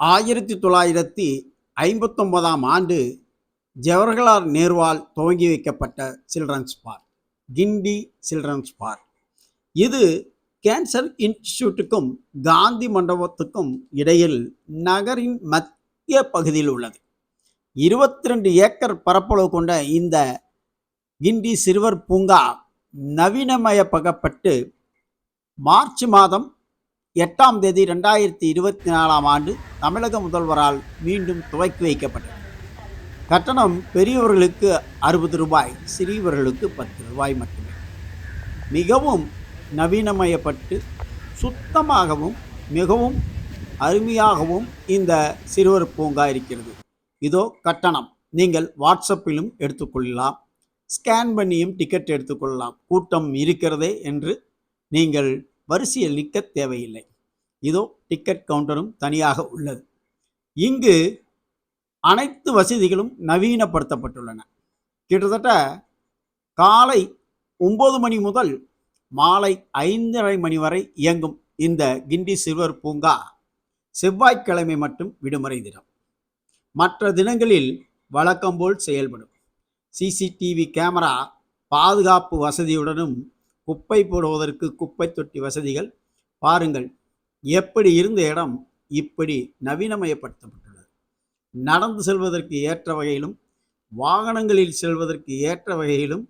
ஆயிரத்தி தொள்ளாயிரத்தி ஐம்பத்தொன்பதாம் ஆண்டு ஜவஹர்லால் நேருவால் துவங்கி வைக்கப்பட்ட children's park Guindy children's park இது கேன்சர் இன்ஸ்டிடியூட்டுக்கும் காந்தி மண்டபத்துக்கும் இடையில் நகரின் மத்திய பகுதியில் உள்ளது. இருபத்தி ரெண்டு ஏக்கர் பரப்பளவு கொண்ட இந்த கிண்டி சிறுவர் பூங்கா நவீனமயப்பகப்பட்டு மார்ச் மாதம் எட்டாம் தேதி ரெண்டாயிரத்தி இருபத்தி நாலாம் ஆண்டு தமிழக முதல்வரால் மீண்டும் துவக்கி வைக்கப்பட்டது. கட்டணம் பெரியவர்களுக்கு அறுபது ரூபாய் சிறியவர்களுக்கு பத்து ரூபாய் மட்டுமே. மிகவும் நவீனமயப்பட்டு சுத்தமாகவும் மிகவும் அருமையாகவும் இந்த சிறுவர் பூங்கா இருக்கிறது. இதோ கட்டணம். நீங்கள் வாட்ஸ்அப்பிலும் எடுத்துக்கொள்ளலாம் ஸ்கேன் பண்ணியும் டிக்கெட் எடுத்துக்கொள்ளலாம் கூட்டம் இருக்கிறதே என்று நீங்கள் வரிசையில் நிற்க தேவையில்லை. இதோ டிக்கெட் கவுண்டரும் தனியாக உள்ளது. இங்கு அனைத்து வசதிகளும் நவீனப்படுத்தப்பட்டுள்ளன. கிட்டத்தட்ட காலை ஒம்பது மணி முதல் மாலை ஐந்தரை மணி வரை இயங்கும் இந்த கிண்டி சிறுவர் பூங்கா செவ்வாய்க்கிழமை மட்டும் விடுமுறை தினம். மற்ற தினங்களில் வழக்கம்போல் செயல்படும். சிசிடிவி கேமரா பாதுகாப்பு வசதியுடனும் குப்பை போடுவதற்கு குப்பை தொட்டி வசதிகள். பாருங்கள் எப்படி இருந்த இடம் இப்படி நவீனமயப்படுத்தப்பட்டுள்ளது. நடந்து செல்வதற்கு ஏற்ற வகையிலும் வாகனங்களில் செல்வதற்கு ஏற்ற வகையிலும்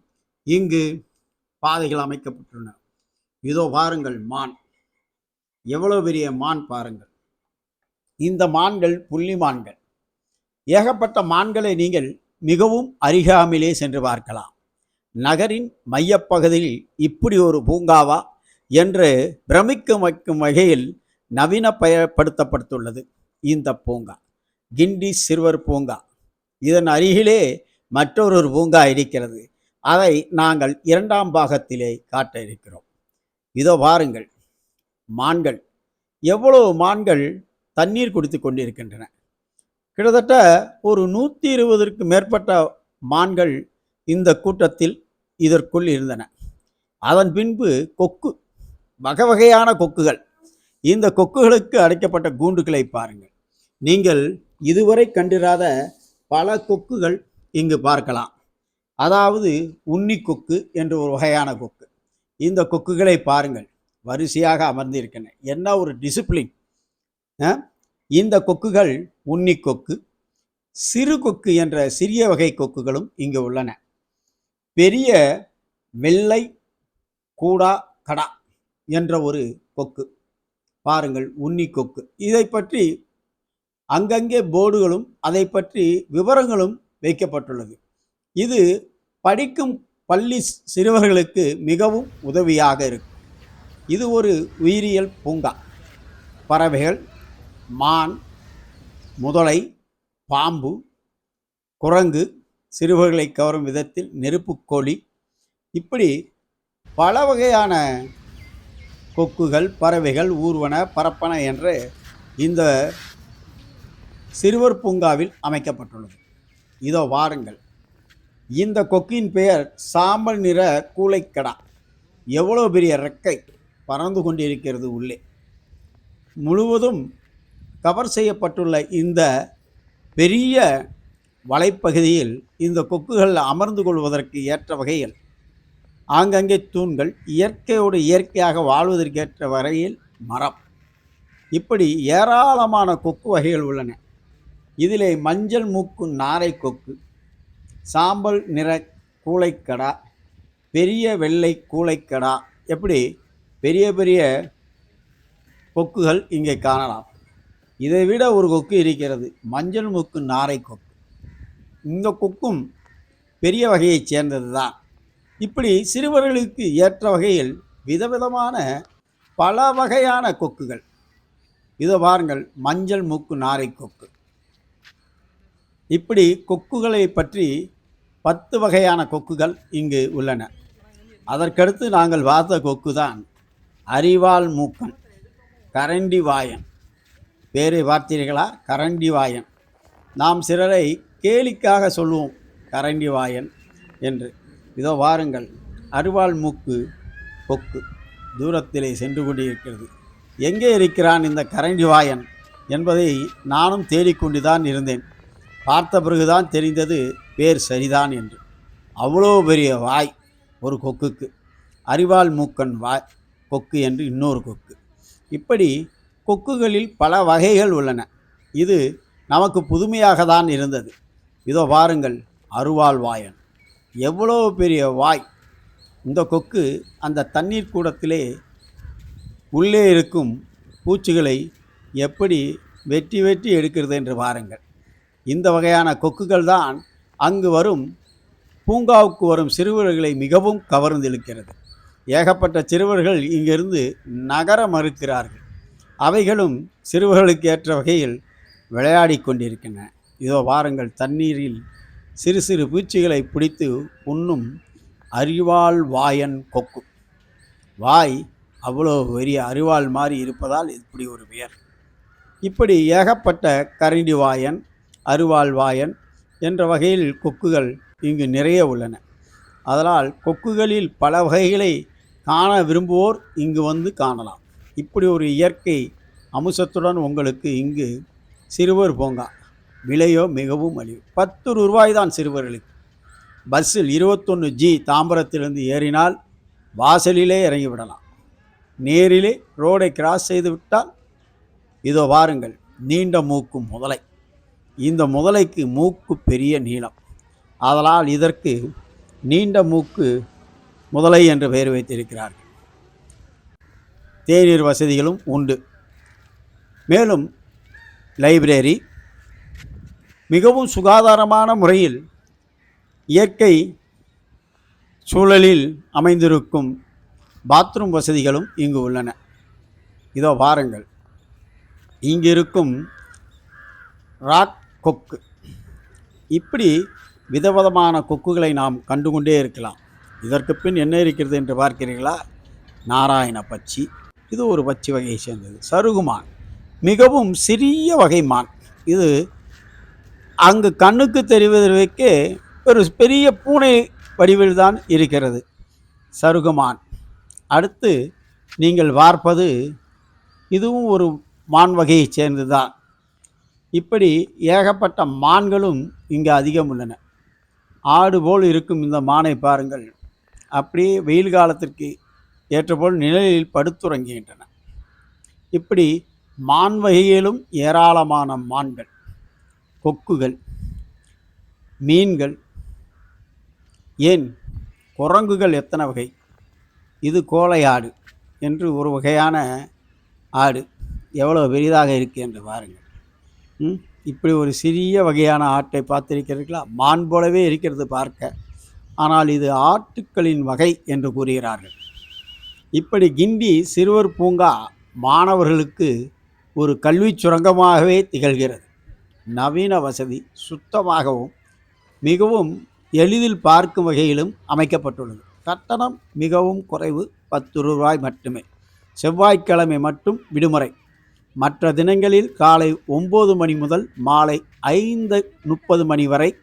இங்கு பாதைகள் அமைக்கப்பட்டுள்ளன. இதோ பாருங்கள் மான். எவ்வளோ பெரிய மான் பாருங்கள். இந்த மான்கள் புள்ளி மான்கள். ஏகப்பட்ட மான்களை நீங்கள் மிகவும் அருகாமையிலே சென்று பார்க்கலாம். நகரின் மையப்பகுதியில் இப்படி ஒரு பூங்காவா என்று பிரமிக்க வைக்கும் வகையில் நவீனப்பயப்படுத்தப்பட்டுள்ளது இந்த பூங்கா கிண்டி சிறுவர் பூங்கா. இதன் அருகிலே மற்றொரு பூங்கா இருக்கிறது. அதை நாங்கள் இரண்டாம் பாகத்திலே காட்ட இருக்கிறோம். இதோ பாருங்கள் மான்கள். எவ்வளவு மான்கள் தண்ணீர் குடித்து கொண்டிருக்கின்றன. கிட்டத்தட்ட ஒரு நூற்றி இருபதற்கு மேற்பட்ட மான்கள் இந்த கூட்டத்தில் இதற்குள் இருந்தன. அதன் பின்பு கொக்கு வகை வகையான கொக்குகள். இந்த கொக்குகளுக்கு அடைக்கப்பட்ட கூண்டுகளை பாருங்கள். நீங்கள் இதுவரை கண்டிராத பல கொக்குகள் இங்கு பார்க்கலாம். அதாவது உன்னி கொக்கு என்று ஒரு வகையான கொக்கு. இந்த கொக்குகளை பாருங்கள். வரிசையாக அமர்ந்திருக்கின்றன. என்ன ஒரு டிசிப்ளின் இந்த கொக்குகள் உன்னி கொக்கு சிறு கொக்கு என்ற சிறிய வகை கொக்குகளும் இங்கு உள்ளன. பெரிய வெள்ளை கூடா கடா என்ற ஒரு கொக்கு. பாருங்கள் உன்னி கொக்கு. இதை பற்றி அங்கங்கே போர்டுகளும் அதை பற்றி விவரங்களும் வைக்கப்பட்டுள்ளது. இது படிக்கும் பள்ளி சிறுவர்களுக்கு மிகவும் உதவியாக இருக்கும். இது ஒரு உயிரியல் பூங்கா. பறவைகள் மான் முதலை பாம்பு குரங்கு சிறுவர்களை கவரும் விதத்தில் நெருப்புக்கோழி இப்படி பல வகையான கொக்குகள் பறவைகள் ஊர்வன பரப்பன என்று இந்த சிறுவர் பூங்காவில் அமைக்கப்பட்டுள்ளது. இதோ வாருங்கள். இந்த கொக்கின் பெயர் சாம்பல் நிற கூளைக்கடா எவ்வளோ பெரிய ரெக்கை பறந்து கொண்டிருக்கிறது உள்ளே. முழுவதும் கவர் செய்யப்பட்டுள்ள இந்த பெரிய வலைப்பகுதியில் இந்த கொக்குகள் அமர்ந்து கொள்வதற்கு ஏற்ற வகையில் ஆங்கங்கே தூண்கள் இயற்கையோடு இயற்கையாக வாழ்வதற்கேற்ற வகையில் மரம். இப்படி ஏராளமான கொக்கு வகைகள் உள்ளன. இதிலே மஞ்சள் மூக்கு நாரை கொக்கு சாம்பல் நிற கூளைக்கடா பெரிய வெள்ளை கூளைக்கடா எப்படி பெரிய பெரிய கொக்குகள் இங்கே காணலாம். இதை விட ஒரு கொக்கு இருக்கிறது மஞ்சள் மூக்கு நாரை கொக்கு. இந்த கொக்கும் பெரிய வகையைச் சேர்ந்தது தான் இப்படி சிறுவர்களுக்கு ஏற்ற வகையில் விதவிதமான பல வகையான கொக்குகள். இதை பாருங்கள் மஞ்சள் மூக்கு நாரை கொக்கு. இப்படி கொக்குகளை பற்றி பத்து வகையான கொக்குகள் இங்கு உள்ளன. அதற்கடுத்து நாங்கள் பார்த்த கொக்கு தான் அரிவாள் மூக்கன் கரண்டி வாயன் பேரை பார்த்தீர்களா? கரண்டி வாயன் நாம் சிலரை கேலிக்காக சொல்லுவோம் கரண்டி வாயன் என்று. இதோ வாருங்கள் அருவாள் மூக்கு கொக்கு தூரத்திலே சென்று கொண்டிருக்கிறது. எங்கே இருக்கிறான் இந்த கரண்டி வாயன் என்பதை நானும் தேடிக்கொண்டு தான் இருந்தேன். பார்த்த பிறகுதான் தெரிந்தது பேர் சரிதான் என்று. அவ்வளோ பெரிய வாய் ஒரு கொக்குக்கு. அரிவாள் மூக்கன் வாய் கொக்கு என்று இன்னொரு கொக்கு. இப்படி கொக்குகளில் பல வகைகள் உள்ளன. இது நமக்கு புதுமையாக தான் இருந்தது. இதோ பாருங்கள் அருவாள் வாயன். எவ்வளோ பெரிய வாய். இந்த கொக்கு அந்த தண்ணீர் கூடத்திலே உள்ளே இருக்கும் பூச்சிகளை எப்படி வெட்டி வெட்டி எடுக்கிறது என்று பாருங்கள். இந்த வகையான கொக்குகள் தான் அங்கு வரும் பூங்காவுக்கு வரும் சிறுவர்களை மிகவும் கவர்ந்திழுக்கிறது ஏகப்பட்ட சிறுவர்கள் இங்கிருந்து நகர மறுக்கிறார்கள். அவைகளும் சிறுவர்களுக்கு ஏற்ற வகையில் விளையாடி கொண்டிருக்கின்றன. இதோ வாருங்கள் தண்ணீரில் சிறு சிறு பூச்சிகளை பிடித்து உண்ணும் அறிவாள் வாயன் கொக்கு. வாய் அவ்வளோ பெரிய அரிவாள் மாதிரி இருப்பதால் இப்படி ஒரு பெயர். இப்படி ஏகப்பட்ட கரண்டி வாயன் அருவாள் வாயன் என்ற வகையில் கொக்குகள் இங்கு நிறைய உள்ளன. அதனால் கொக்குகளில் பல வகைகளை காண விரும்புவோர் இங்கு வந்து காணலாம். இப்படி ஒரு இயற்கை அம்சத்துடன் உங்களுக்கு இங்கு சிறுவர் பூங்கா. விலையோ மிகவும் மலிவு பத்து ரூபாய் தான் சிறுவர்களுக்கு. பஸ்ஸில் இருபத்தொன்று ஜி தாம்பரத்திலிருந்து ஏறினால் வாசலிலே இறங்கிவிடலாம் நேரிலே ரோடை கிராஸ் செய்து விட்டால் இதோ பாருங்கள் நீண்ட மூக்கு முதலை. இந்த முதலைக்கு மூக்கு பெரிய நீளம். அதனால் இதற்கு நீண்ட மூக்கு முதலை என்று பெயர் வைத்திருக்கிறார்கள். தேநீர் வசதிகளும் உண்டு. மேலும் லைப்ரரி மிகவும் சுகாதாரமான முறையில் இயற்கை சூழலில் அமைந்திருக்கும் பாத்ரூம் வசதிகளும் இங்கு உள்ளன. இதோ பாருங்கள். இங்கு இருக்கும் ராக் கொக்கு. இப்படி விதவிதமான கொக்குகளை நாம் கண்டுகொண்டே இருக்கலாம். இதற்கு பின் என்ன இருக்கிறது என்று பார்க்கிறீர்களா? நாராயண பச்சி இது ஒரு பச்சி வகையை சேர்ந்தது. சருகுமான். மிகவும் சிறிய வகை மான். இது அங்கு கண்ணுக்கு தெரிவதற்கு ஒரு பெரிய பூனை வடிவில் தான் இருக்கிறது. சருகுமான். அடுத்து நீங்கள் பார்ப்பது இதுவும் ஒரு மான் வகையைச் சேர்ந்து தான் இப்படி ஏகப்பட்ட மான்களும் இங்கே அதிகம் உள்ளன. ஆடு போல் இருக்கும் இந்த மானை பாருங்கள். அப்படியே வெயில் காலத்திற்கு ஏற்றபோல் நிழலில் படுத்துறங்குகின்றன இப்படி மான் வகையிலும் ஏராளமான மான்கள். கொக்குகள் மீன்கள் ஏன் குரங்குகள் எத்தனை வகை? இது கோலை ஆடு என்று ஒரு வகையான ஆடு. எவ்வளோ பெரிதாக இருக்குது என்று பாருங்கள். ம் இப்படி ஒரு சிறிய வகையான ஆட்டை பார்த்திருக்கிறீர்களா? மான் போலவே இருக்கிறது பார்க்க. ஆனால் இது ஆட்டுக்களின் வகை என்று கூறுகிறார்கள். இப்படி கிண்டி சிறுவர் பூங்கா மாணவர்களுக்கு ஒரு கல்விச் சுரங்கமாகவே திகழ்கிறது. நவீன வசதி சுத்தமாகவும் மிகவும் எளிதில் பார்க்கும் வகையிலும் அமைக்கப்பட்டுள்ளது. கட்டணம் மிகவும் குறைவு பத்து ரூபாய் மட்டுமே. செவ்வாய்க்கிழமை மட்டும் விடுமுறை. மற்ற தினங்களில் காலை ஒம்பது மணி முதல் மாலை ஐந்து முப்பது மணி வரை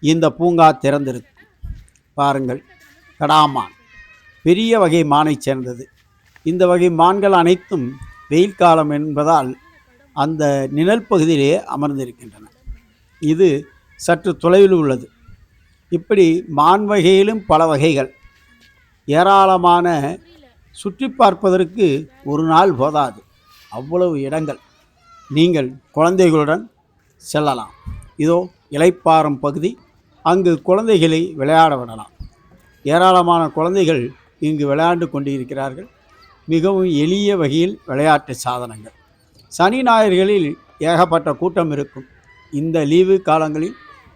இந்த பூங்கா திறந்திருக்கும். பாருங்கள் கடாமான். பெரிய வகை மானைச் சேர்ந்தது. இந்த வகை மான்கள் அனைத்தும் வெயில் காலம் என்பதால் அந்த நிழல் பகுதியிலே அமர்ந்திருக்கின்றன. இது சற்று தொலைவில் உள்ளது. இப்படி மான் வகையிலும் பல வகைகள். ஏராளமான சுற்றி பார்ப்பதற்கு ஒரு நாள் போதாது. அவ்வளவு இடங்கள். நீங்கள் குழந்தைகளுடன் செல்லலாம். இதோ இலைப்பாறும் பகுதி. அங்கு குழந்தைகளை விளையாட விடலாம். ஏராளமான குழந்தைகள் இங்கு விளையாண்டு கொண்டிருக்கிறார்கள். மிகவும் எளிய வகையில் விளையாட்டு சாதனங்கள். சனி ஞாயிறுகளில் ஏகப்பட்ட கூட்டம் இருக்கும். இந்த லீவு காலங்களில்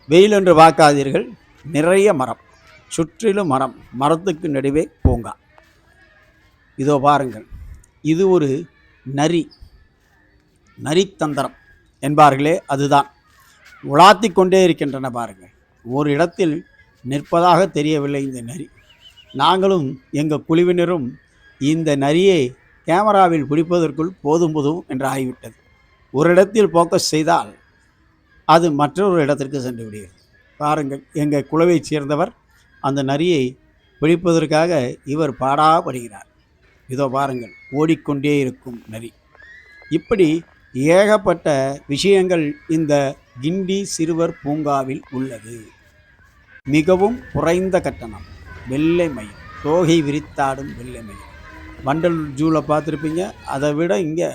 வெயில் என்று பார்க்காதீர்கள். நிறைய மரம். சுற்றிலும் மரம். மரத்துக்கு நடுவே பூங்கா. இதோ பாருங்கள். இது ஒரு நரி. நரித்தந்திரம் என்பார்களே அதுதான். உலாத்தி கொண்டே இருக்கின்றன பாருங்கள். ஒரு இடத்தில் நிற்பதாக தெரியவில்லை இந்த நரி. நாங்களும் எங்கள் குழுவினரும் இந்த நரியை கேமராவில் பிடிப்பதற்குள் போதும் போதும் என்று ஆகிவிட்டது. ஒரு இடத்தில் ஃபோக்கஸ் செய்தால் அது மற்றொரு இடத்திற்கு சென்று விடுகிறது. பாருங்கள் எங்கள் குழுவைச் சேர்ந்தவர் அந்த நரியை பிடிப்பதற்காக இவர் பாடாப்படுகிறார். இதோ பாருங்கள் ஓடிக்கொண்டே இருக்கும் நரி. இப்படி ஏகப்பட்ட விஷயங்கள் இந்த கிண்டி சிறுவர் பூங்காவில் உள்ளது. மிகவும் குறைந்த கட்டணம் வெள்ளை மயில் தோகை விரித்தாடும் வெள்ளை மயில். வண்டல் ஜூவில் பார்த்துருப்பீங்க. அதை விட இங்கே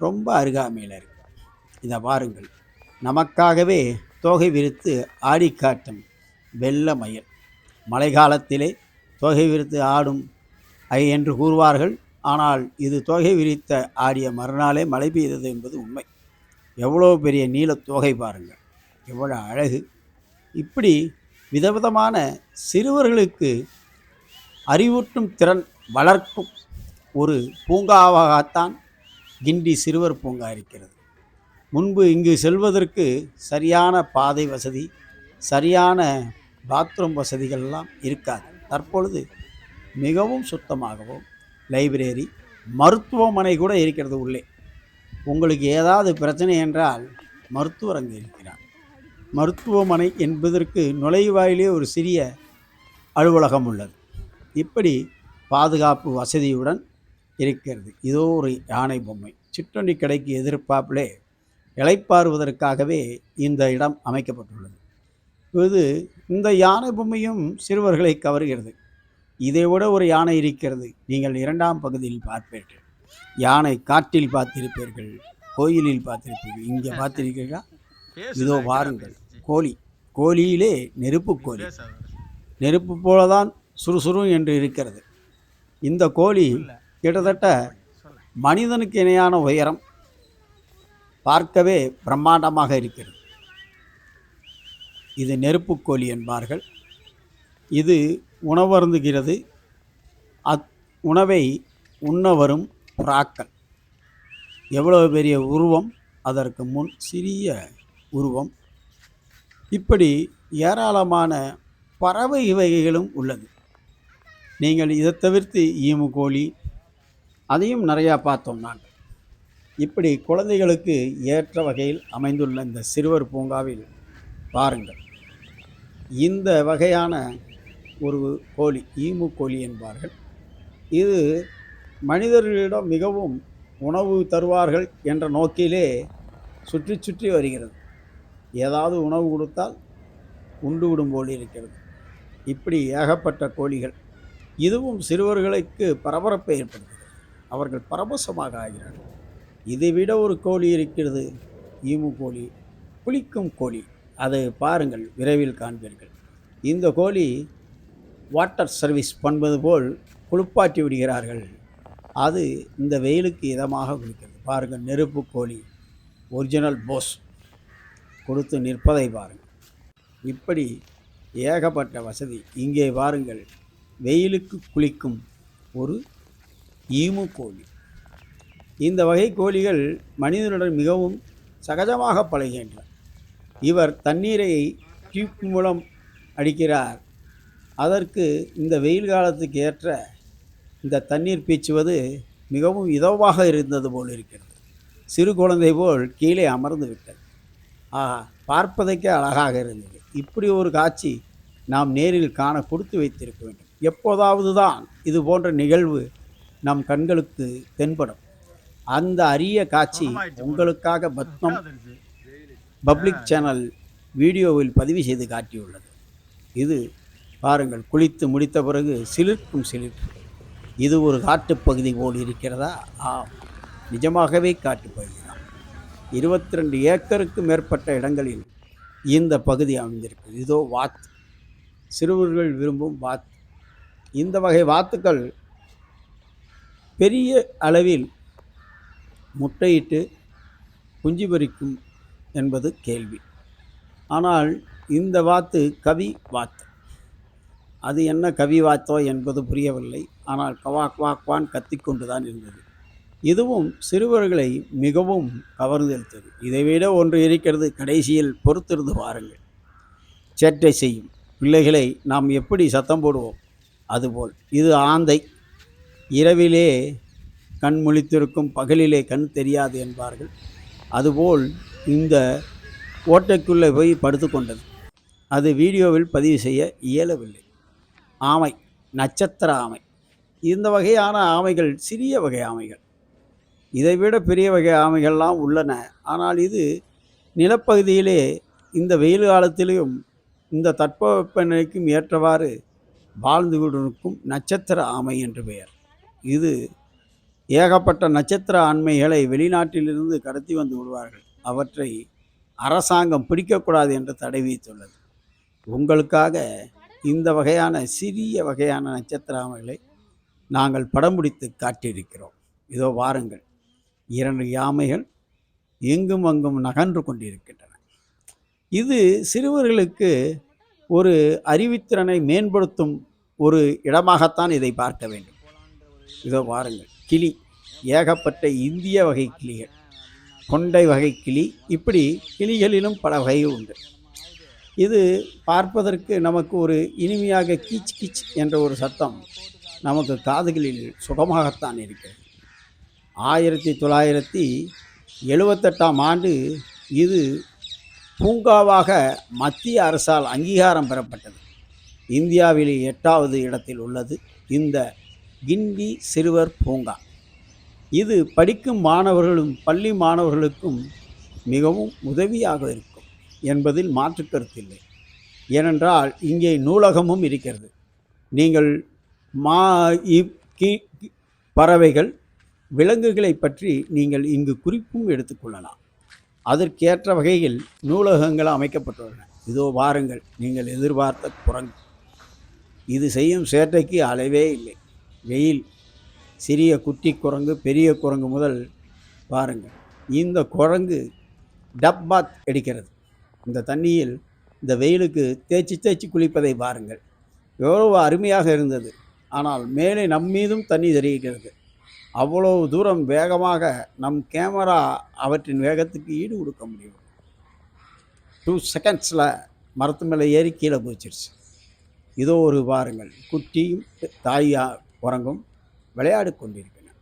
ரொம்ப அருகாமையில் இருக்கு. இதை பாருங்கள். நமக்காகவே தோகை விரித்து ஆடி காட்டும் வெள்ள மயில். மழை காலத்திலே தோகை விரித்து ஆடும் ஐ என்று கூறுவார்கள். ஆனால் இது தோகை விரித்த ஆடிய மறுநாளே மழை பெய்தது என்பது உண்மை. எவ்வளோ பெரிய நீல தோகை பாருங்கள். எவ்வளோ அழகு. இப்படி விதவிதமான சிறுவர்களுக்கு அறிவூட்டும் திறன் வளர்க்கும் ஒரு பூங்காவாகத்தான் கிண்டி சிறுவர் பூங்கா இருக்கிறது. முன்பு இங்கு செல்வதற்கு சரியான பாதை வசதி சரியான பாத்ரூம் வசதிகள்லாம் இருக்காது. தற்பொழுது மிகவும் சுத்தமாகவும் லைப்ரரி மருத்துவமனை கூட இருக்கிறது உள்ளே. உங்களுக்கு ஏதாவது பிரச்சனை என்றால் மருத்துவர் அங்கே இருக்கிறார். மருத்துவமனை என்பதற்கு நுழைவாயிலே ஒரு சிறிய அலுவலகம் உள்ளது. இப்படி பாதுகாப்பு வசதியுடன் இருக்கிறது. இதோ ஒரு யானை பொம்மை. சிற்றுண்டி கடைக்கு எதிர்ப்பாப்பிலே இளைப்பாறுவதற்காகவே இந்த இடம் அமைக்கப்பட்டுள்ளது. இது இந்த யானை பொம்மையும் சிறுவர்களை கவருகிறது. இதை விட ஒரு யானை இருக்கிறது. நீங்கள் இரண்டாம் பகுதியில் பார்ப்பீர்கள். யானை காட்டில் பார்த்திருப்பீர்கள் கோயிலில் பார்த்திருப்பீர்கள். இங்கே பார்த்திருக்கீர்களா? இதோ வாருங்கள். கோழி. கோழியிலே நெருப்பு கோழி. நெருப்பு போலதான் சுறுசுறு என்று இருக்கிறது. இந்த கோழி கிட்டத்தட்ட மனிதனுக்கு இணையான உயரம் பார்க்கவே பிரம்மாண்டமாக இருக்கிறது. இது நெருப்புக்கோழி என்பார்கள். இது உணவருந்துகிறது. அத் உணவை உண்ண வரும் புறாக்கள். எவ்வளவு பெரிய உருவம் அதற்கு முன் சிறிய உருவம். இப்படி ஏராளமான பறவை வகைகளும் உள்ளது. நீங்கள் இதை தவிர்த்து ஈமு கோழி அதையும் நிறையா பார்த்தோம் நாங்கள் இப்படி குழந்தைகளுக்கு ஏற்ற வகையில் அமைந்துள்ள இந்த சிறுவர் பூங்காவில் பாருங்கள். இந்த வகையான ஒரு கோழி ஈமு கோழி என்பார்கள். இது மனிதர்களிடம் மிகவும் உணவு தருவார்கள் என்ற நோக்கிலே சுற்றி சுற்றி வருகிறது. ஏதாவது உணவு கொடுத்தால் உண்டு விடும் போல் இருக்கிறது. இப்படி ஏகப்பட்ட கோழிகள். இதுவும் சிறுவர்களுக்கு பரபரப்பை ஏற்படுத்தும் அவர்கள் பரவசமாக ஆகிறார்கள். இதைவிட ஒரு கோழி இருக்கிறது. ஈமு கோழி குளிக்கும் கோழி. அதை பாருங்கள் விரைவில் காண்பீர்கள். இந்த கோழி வாட்டர் சர்வீஸ் பண்ணுவது போல் குளிப்பாட்டி விடுகிறார்கள். அது இந்த வெயிலுக்கு இதமாக குளிக்கிறது. பாருங்கள் நெருப்பு கோழி ஒரிஜினல் போஸ். கொடுத்து நிற்பதை பாருங்கள். இப்படி ஏகப்பட்ட வசதி. இங்கே பாருங்கள் வெயிலுக்கு குளிக்கும் ஒரு ஈமு கோழி. இந்த வகை கோழிகள் மனிதனுடன் மிகவும் சகஜமாக பழகின்றன. இவர் தண்ணீரை டியூப் மூலம் அடிக்கிறார். அதற்கு இந்த வெயில் காலத்துக்கு ஏற்ற இந்த தண்ணீர் பீச்சுவது மிகவும் இதவாக இருந்தது போல் இருக்கிறது. சிறு குழந்தை போல் கீழே அமர்ந்து விட்டது. ஆஹா பார்ப்பதற்கே அழகாக இருந்தது. இப்படி ஒரு காட்சி நாம் நேரில் காண கொடுத்து வைத்திருக்க வேண்டும். எப்போதாவது தான் இது போன்ற நிகழ்வு நம் கண்களுக்கு தென்படும். அந்த அரிய காட்சி உங்களுக்காக பத்மம் பப்ளிக் சேனல் வீடியோவில் பதிவு செய்து காட்டியுள்ளது. இது பாருங்கள் குளித்து முடித்த பிறகு சிலிர்க்கும் சிலிர்ப்பு. இது ஒரு காட்டுப்பகுதி போல் இருக்கிறதா? ஆம். நிஜமாகவே காட்டுப்பகுதி தான். இருபத்தி ரெண்டு ஏக்கருக்கு மேற்பட்ட இடங்களில் இந்த பகுதி அமைந்திருக்கு இதோ வாத்து. சிறுவர்கள் விரும்பும் வாத்து. இந்த வகை வாத்துக்கள் பெரிய அளவில் முட்டையிட்டு குஞ்சு பறிக்கும் என்பது கேள்வி. ஆனால் இந்த வாத்து கவி வாத்து. அது என்ன கவி வாத்தோ என்பது புரியவில்லை. ஆனால் கவா குவா குவான் கத்திக்கொண்டு தான் இருந்தது. இதுவும் சிறுவர்களை மிகவும் கவர்ந்தெழுத்தது. இதைவிட ஒன்று இருக்கிறது கடைசியில் பொறுத்திருந்து பாருங்கள் சேட்டை செய்யும். பிள்ளைகளை நாம் எப்படி சத்தம் போடுவோம்? அதுபோல். இது ஆந்தை. இரவிலே கண் முழித்திருக்கும் பகலிலே கண் தெரியாது என்பார்கள். அதுபோல் இந்த ஓட்டைக்குள்ளே போய் படுத்துக்கொண்டது அது வீடியோவில் பதிவு செய்ய இயலவில்லை. ஆமை நட்சத்திர ஆமை. இந்த வகையான ஆமைகள் சிறிய வகை ஆமைகள். இதைவிட பெரிய வகை ஆமைகள்லாம் உள்ளன. ஆனால் இது நிலப்பகுதியிலே இந்த வெயில் காலத்திலும் இந்த தட்பவெப்பநிலைக்கும் ஏற்றவாறு வாழ்ந்து கொண்டிருக்கும் நட்சத்திர ஆமை என்று பெயர். இது ஏகப்பட்ட நட்சத்திர ஆண்மைகளை வெளிநாட்டிலிருந்து கடத்தி வந்து விடுவார்கள். அவற்றை அரசாங்கம் பிடிக்கக்கூடாது என்று தடை விதித்துள்ளது. உங்களுக்காக இந்த வகையான சிறிய வகையான நட்சத்திர ஆமைகளை நாங்கள் படம் பிடித்து காட்டியிருக்கிறோம். இதோ வாருங்கள். இரண்டு யாமைகள் எங்கும் அங்கும் நகன்று கொண்டிருக்கின்றன. இது சிறுவர்களுக்கு ஒரு அறிவுத்திறனை மேம்படுத்தும் ஒரு இடமாகத்தான் இதை பார்க்க வேண்டும். இதோ பாருங்கள் கிளி ஏகப்பட்ட இந்திய வகை கிளிகள் கொண்டை வகை கிளி இப்படி கிளிகளிலும் பல வகை உண்டு. இது பார்ப்பதற்கு நமக்கு ஒரு இனிமையாக கீச் கீச் என்ற ஒரு சத்தம் நமக்கு காதுகளில் சுகமாகத்தான் இருக்கிறது. ஆயிரத்தி தொள்ளாயிரத்தி எழுபத்தெட்டாம் ஆண்டு இது பூங்காவாக மத்திய அரசால் அங்கீகாரம் பெறப்பட்டது. இந்தியாவில் எட்டாவது இடத்தில் உள்ளது. இந்த கிண்டி சிறுவர் பூங்கா. இது படிக்கும் மாணவர்களும் பள்ளி மாணவர்களுக்கும் மிகவும் உதவியாக இருக்கும் என்பதில் மாற்று கருத்தில்லை ஏனென்றால் இங்கே நூலகமும் இருக்கிறது. நீங்கள் மா கி- பறவைகள் விலங்குகளை பற்றி நீங்கள் இங்கு குறிப்பும் எடுத்துக்கொள்ளலாம் அதற்கேற்ற வகையில் நூலகங்கள் அமைக்கப்பட்டுள்ளன. இதோ வாருங்கள் நீங்கள் எதிர்பார்த்த குரங்கு. இது செய்யும் சேட்டைக்கு அளவே இல்லை. வெயில் சிறிய குட்டி குரங்கு பெரிய குரங்கு முதல் பாருங்கள். இந்த குரங்கு டப் பாத் எடுக்கிறது இந்த தண்ணியில் இந்த வெயிலுக்கு தேய்ச்சி தேய்ச்சி குளிப்பதை பாருங்கள். எவ்வளவு அருமையாக இருந்தது. ஆனால் மேலே நம் மீதும் தண்ணி தெரிகிறது. அவ்வளவு தூரம் வேகமாக நம் கேமரா அவற்றின் வேகத்துக்கு ஈடு கொடுக்க முடியும். டூ செகண்ட்ஸில் மரத்து மேலே ஏறி கீழே போச்சிருச்சு இதோ ஒரு பாருங்கள். குட்டியும் தாயா குரங்கும் விளையாடி கொண்டிருக்கின்றன.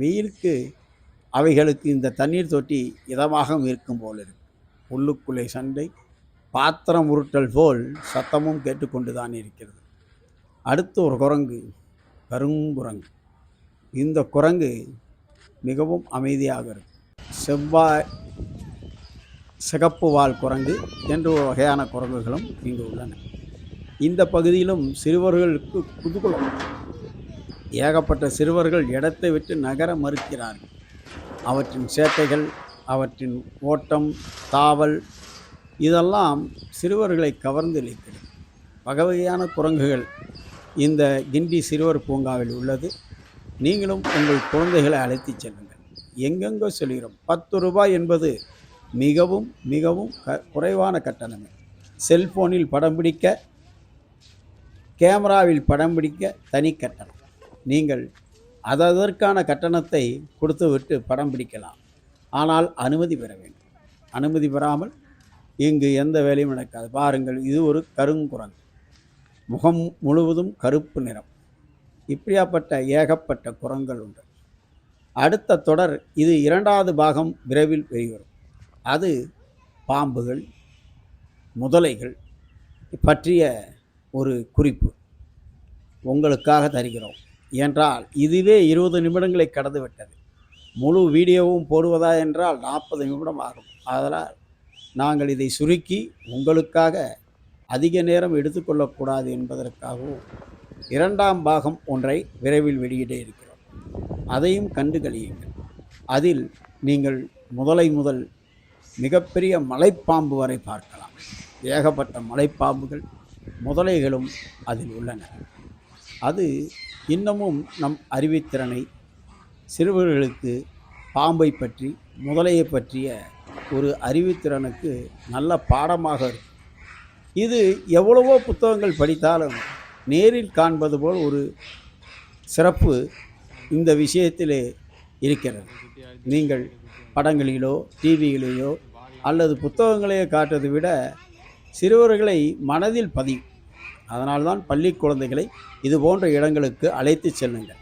வெயிலுக்கு அவைகளுக்கு இந்த தண்ணீர் தொட்டி இதமாக இருக்கும் போல் இருக்கு. உள்ளுக்குள்ளே சண்டை பாத்திரம் உருட்டல் போல் சத்தமும் கேட்டுக்கொண்டு தான் இருக்கிறது. அடுத்து ஒரு குரங்கு கருங்குரங்கு. இந்த குரங்கு மிகவும் அமைதியாக இருக்கும் செவ்வாய் சிகப்பு வால் குரங்கு என்ற ஒரு வகையான குரங்குகளும் இங்கு உள்ளன. இந்த பகுதியிலும் சிறுவர்களுக்கு குதுகுலம். ஏகப்பட்ட சிறுவர்கள் இடத்தை விட்டு நகர மறுக்கிறார்கள். அவற்றின் சேட்டைகள் அவற்றின் ஓட்டம் தாவல் இதெல்லாம் சிறுவர்களை கவர்ந்து இழுக்கிறது வகையான குரங்குகள் இந்த கிண்டி சிறுவர் பூங்காவில் உள்ளது. நீங்களும் உங்கள் குழந்தைகளை அழைத்துச் செல்லுங்கள். எங்கெங்கோ சொல்கிறோம் பத்து ரூபாய் என்பது மிகவும் மிகவும் க குறைவான கட்டணங்கள். செல்போனில் படம் பிடிக்க கேமராவில் படம் பிடிக்க தனி கட்டணம். நீங்கள் அதற்கான கட்டணத்தை கொடுத்துவிட்டு படம் பிடிக்கலாம். ஆனால் அனுமதி பெற வேண்டும். அனுமதி பெறாமல் இங்கு எந்த வேலையும் நடக்காது. பாருங்கள் இது ஒரு கருங்குரங்கு முகம் முழுவதும் கருப்பு நிறம். இப்படியாப்பட்ட ஏகப்பட்ட குரங்கள் உண்டு. அடுத்த தொடர் இது இரண்டாவது பாகம் விரைவில் வெளிவரும். அது பாம்புகள் முதலைகள் பற்றிய ஒரு குறிப்பு. உங்களுக்காக தருகிறோம். என்றால் இதுவே இருபது நிமிடங்களை கடந்துவிட்டது. முழு வீடியோவும் போடுவதா என்றால் நாற்பது நிமிடம் ஆகும். அதனால் நாங்கள் இதை சுருக்கி உங்களுக்காக அதிக நேரம் எடுத்துக்கொள்ளக்கூடாது என்பதற்காகவும் இரண்டாம் பாகம் ஒன்றை விரைவில் வெளியிட இருக்கிறோம். அதையும் கண்டு கழியுங்கள். அதில் நீங்கள் முதலை முதல் மிகப்பெரிய மலைப்பாம்பு வரை பார்க்கலாம். ஏகப்பட்ட மலைப்பாம்புகள் முதலைகளும் அதில் உள்ளன. அது இன்னமும் நம் அறிவுத்திறனை சிறுவர்களுக்கு பாம்பை பற்றி முதலையை பற்றிய ஒரு அறிவுத்திறனுக்கு நல்ல பாடமாக இருக்கும். இது எவ்வளவோ புத்தகங்கள் படித்தாலும் நேரில் காண்பது போல் ஒரு சிறப்பு இந்த விஷயத்திலே இருக்கிறது. நீங்கள் படங்களிலோ டிவிகளிலோ அல்லது புத்தகங்களையோ காட்டுவதை விட சிறுவர்களை மனதில் பதியும். அதனால்தான் பள்ளி குழந்தைகளை இது போன்ற இடங்களுக்கு அழைத்து செல்லுங்கள்.